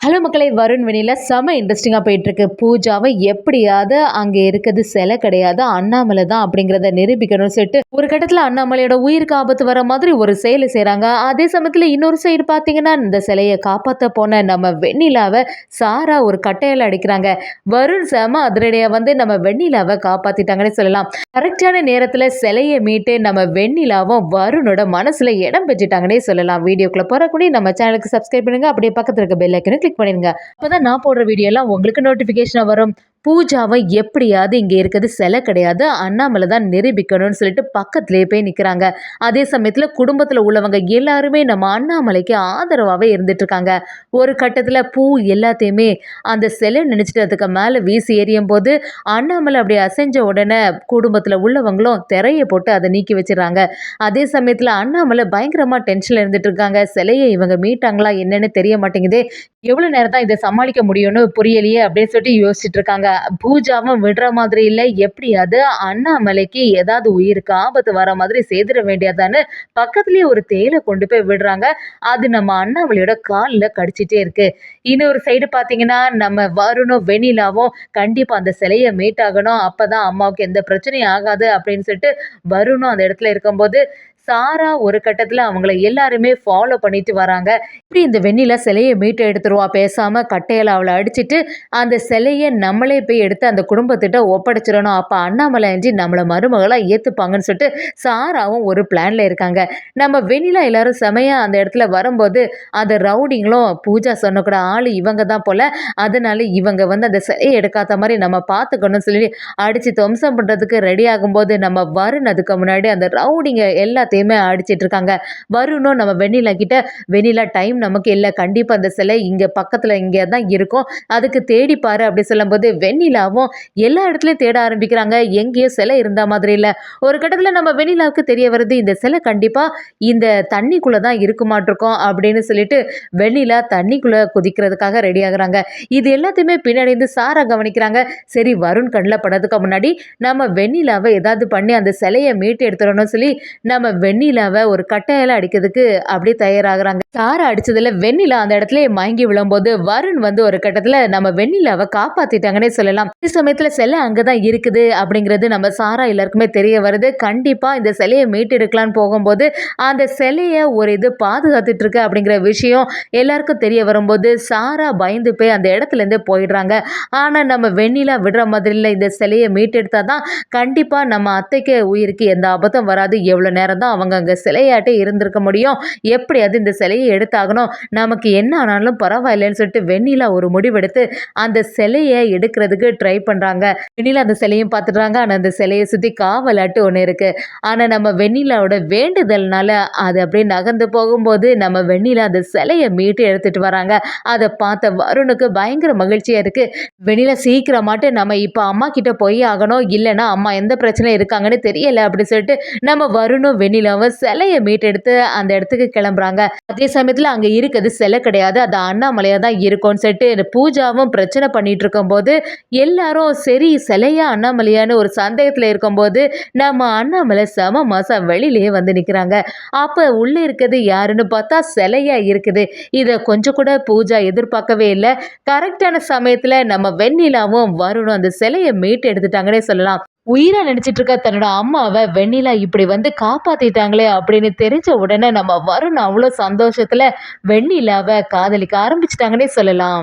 Hello மக்களை வருண் வெளியில் செம இன்ட்ரெஸ்டிங்காக போயிட்டுருக்கு. பூஜாவை எப்படியாவது அங்கே இருக்கிறது சிலை கிடையாது அண்ணாமலை தான் அப்படிங்கிறத நிரூபிக்கணும்னு சொல்லிட்டு ஒரு கட்டத்தில் அண்ணாமலையோட உயிருக்கு ஆபத்து வர மாதிரி ஒரு செயலை செய்கிறாங்க அதே சமயத்தில் இன்னொரு சைடு பார்த்தீங்கன்னா இந்த சிலையை காப்பாற்ற போன நம்ம வெண்ணிலாவை சாரா ஒரு கட்டையில் அடிக்கிறாங்க. வருண் செம அதிரடியாக வந்து நம்ம வெண்ணிலாவை காப்பாற்றிட்டாங்கன்னு சொல்லலாம். கரெக்டான நேரத்தில் சிலையை மீட்டு நம்ம வெண்ணிலாவும் வருணோட மனசில் இடம் பெற்றுட்டாங்கன்னே சொல்லலாம். வீடியோக்குள்ளே போகிறக்கூடிய நம்ம சேனலுக்கு சப்ஸ்கிரைப் பண்ணுங்கள் அப்படியே பக்கத்தில் இருக்க பெல் ஐக்கனை கிளிக் பண்ணிடுங்க அப்போ நான் போடுற வீடியோலாம் உங்களுக்கு நோட்டிஃபிகேஷனாக வரும். பூஜாவை எப்படியாவது இங்கே இருக்கிறது சிலை கிடையாது அண்ணாமலை தான் நிரூபிக்கணும்னு சொல்லிட்டு பக்கத்துலேயே போய் நிற்கிறாங்க அதே சமயத்தில் குடும்பத்தில் உள்ளவங்க எல்லாருமே நம்ம அண்ணாமலைக்கு ஆதரவாகவே இருந்துட்டுருக்காங்க. ஒரு கட்டத்தில் பூ எல்லாத்தையுமே அந்த சிலை நினச்சிட்டு அதுக்கு மேலே வீசி எறியும் போது அண்ணாமலை அப்படி அசைஞ்ச உடனே குடும்பத்தில் உள்ளவங்களும் திரையை போட்டு அதை நீக்கி வச்சிடறாங்க. அதே சமயத்தில் அண்ணாமலை பயங்கரமாக டென்ஷனில் இருந்துட்டு இருக்காங்க சிலையை இவங்க மீட்டாங்களா என்னன்னு தெரிய மாட்டேங்குது. எவ்வளோ நேரம் தான் இதை சமாளிக்க முடியும்னு புரியலையே அப்படின்னு சொல்லிட்டு யோசிச்சுட்டு இருக்காங்க பூஜாவும் விடுற மாதிரி இல்லை. எப்படியாவது அண்ணாமலைக்கு ஏதாவது உயிருக்கு ஆபத்து வர மாதிரி செய்திட வேண்டியதான்னு பக்கத்துலேயே ஒரு தேயிலை கொண்டு போய் விடுறாங்க. அது நம்ம அண்ணாமலையோட காலில் கடிச்சிட்டே இருக்கு. இன்னொரு சைடு பார்த்தீங்கன்னா நம்ம வருணும் வெண்ணிலாவும் கண்டிப்பாக அந்த சிலையை மீட் ஆகணும் அப்போ தான் அம்மாவுக்கு எந்த பிரச்சனையும் ஆகாது அப்படின்னு சொல்லிட்டு வருணும் அந்த இடத்துல இருக்கும்போது சாரா ஒரு கட்டத்தில் அவங்கள எல்லாருமே ஃபாலோ பண்ணிட்டு வராங்க. இப்படி இந்த வெண்ணில சிலையை மீட்டு எடுத்துருவா பேசாமல் கட்டையில் அவளை அடிச்சுட்டு அந்த சிலையை நம்மளே போய் எடுத்து அந்த குடும்பத்திட்ட ஒப்படைச்சிடணும். அப்போ அண்ணாமலை அஞ்சி நம்மளை மருமகளாக ஏற்றுப்பாங்கன்னு சொல்லிட்டு சாராவும் ஒரு பிளானில் இருக்காங்க. நம்ம வெண்ணிலா எல்லாரும் செமையாக அந்த இடத்துல வரும்போது அந்த ரவுடிங்களும் பூஜா சொன்னக்கூட ஆள் இவங்க தான் போல் அதனால இவங்க வந்து அந்த சிலையை எடுக்காத மாதிரி நம்ம பார்த்துக்கணும்னு சொல்லி அடித்து துவம்சம் பண்ணுறதுக்கு ரெடி ஆகும்போது நம்ம வருண் அதுக்கு முன்னாடி அந்த ரவுடிங்க எல்லாத்தையும் எல்லாத்தையுமே அடிச்சிட்டு இருக்காங்க. வருணும் நம்ம வெண்ணிலா கிட்ட. வெண்ணிலா டைம் நமக்கு இல்லை. கண்டிப்பாக அந்த சிலை இங்கே பக்கத்தில் இங்கே தான் இருக்கும். அதுக்கு தேடிப்பாரு அப்படி சொல்லும்போது வெண்ணிலாவும் எல்லா இடத்துலையும் தேட ஆரம்பிக்கிறாங்க. எங்கேயும் சிலை இருந்த மாதிரி இல்லை. ஒரு கட்டத்தில் நம்ம வெண்ணிலாவுக்கு தெரிய வருது இந்த சிலை கண்டிப்பாக இந்த தண்ணிக்குள்ளே தான் இருக்குமாட்டிருக்கோம் அப்படின்னு சொல்லிட்டு வெண்ணிலா தண்ணிக்குள்ளே குதிக்கிறதுக்காக ரெடி ஆகுறாங்க. இது எல்லாத்தையுமே பின்னடைந்து சாரா கவனிக்கிறாங்க. சரி வருண் கண்ணில் படுறதுக்கு முன்னாடி நம்ம வெண்ணிலாவை ஏதாவது பண்ணி அந்த சிலையை மீட்டு எடுத்துடணும்னு சொல்லி நம்ம வெண்ணிலாவை ஒரு கட்டையில அடிக்கிறதுக்கு அப்படியே தயாராகிறாங்க. தாரை அடிச்சதுல வெண்ணிலா அந்த இடத்துல மயங்கி விழும்போது வருண் வந்து ஒரு கட்டத்துல நம்ம வெண்ணிலாவை காப்பாத்திட்டாங்கன்னே சொல்லலாம். இந்த சமயத்துல சிலை அங்கதான் இருக்குது அப்படிங்கிறது நம்ம சாரா எல்லாருக்குமே தெரிய வருது. கண்டிப்பா இந்த சிலையை மீட்டெடுக்கலான்னு போகும்போது அந்த சிலையை ஒரு இது பாதுகாத்துட்டு இருக்கு அப்படிங்கிற விஷயம் எல்லாருக்கும் தெரிய வரும்போது சாரா பயந்து போய் அந்த இடத்துல இருந்து போயிடுறாங்க. ஆனா நம்ம வெண்ணிலா விடுற மாதிரி இல்லை. இந்த சிலையை மீட்டெடுத்தால் தான் கண்டிப்பா நம்ம அத்தைக்கு உயிருக்கு எந்த ஆபத்தும் வராது. எவ்வளவு நேரம் தான் தான் அவங்க அங்கே சிலையாட்டே இருந்திருக்க முடியும். எப்படியாவது இந்த சிலையை எடுத்தாகணும். நமக்கு என்ன ஆனாலும் பரவாயில்லைன்னு சொல்லிட்டு வெண்ணிலா ஒரு முடிவெடுத்து அந்த சிலையை எடுக்கிறதுக்கு ட்ரை பண்ணுறாங்க வெண்ணிலா அந்த சிலையும் பார்த்துட்றாங்க. ஆனால் அந்த சிலையை சுற்றி காவலாட்டு ஒன்று இருக்குது ஆனால் நம்ம வெண்ணிலாவோட வேண்டுதல்னால அது அப்படியே நகர்ந்து போகும்போது நம்ம வெண்ணிலா அந்த சிலையை மீட்டு எடுத்துகிட்டு வராங்க. அதை பார்த்த வருணுக்கு பயங்கர மகிழ்ச்சியாக இருக்குது வெண்ணிலா சீக்கிரமாட்டு நம்ம இப்போ அம்மா கிட்ட போய் ஆகணும். இல்லைன்னா அம்மா எந்த பிரச்சனை இருக்காங்கன்னு தெரியலை அப்படின்னு சொல்லிட்டு நம்ம வருணும் வெண்ணிலாவும் வெண்ணிலாவை சிலையை மீட்டெடுத்து அந்த இடத்துக்கு கிளம்புறாங்க. அதே சமயத்தில் அங்கே இருக்கிறது சிலை கிடையாது. அது அண்ணாமலையாக தான் இருக்கும்னு சொல்லிட்டு பூஜாவும் பிரச்சனை பண்ணிட்டு இருக்கும்போது எல்லாரும் சரி சிலையா அண்ணாமலையான்னு ஒரு சந்தேகத்தில் இருக்கும்போது நம்ம அண்ணாமலை செம மாதம் வெளியிலேயே வந்து நிற்கிறாங்க அப்போ உள்ளே இருக்கிறது யாருன்னு பார்த்தா சிலையாக இருக்குது. இதை கொஞ்சம் கூட பூஜா எதிர்பார்க்கவே இல்லை. கரெக்டான சமயத்தில் நம்ம வெண்ணிலாவும் வரணும். அந்த சிலையை மீட்டு எடுத்துட்டாங்கன்னே சொல்லலாம். உயிராக நினச்சிட்டு இருக்க தன்னோட அம்மாவை வெண்ணிலா இப்படி வந்து காப்பாற்றிட்டாங்களே அப்படின்னு தெரிஞ்ச உடனே நம்ம வருண் அவ்வளோ சந்தோஷத்தில் வெண்ணிலாவை காதலிக்க ஆரம்பிச்சிட்டாங்கன்னே சொல்லலாம்.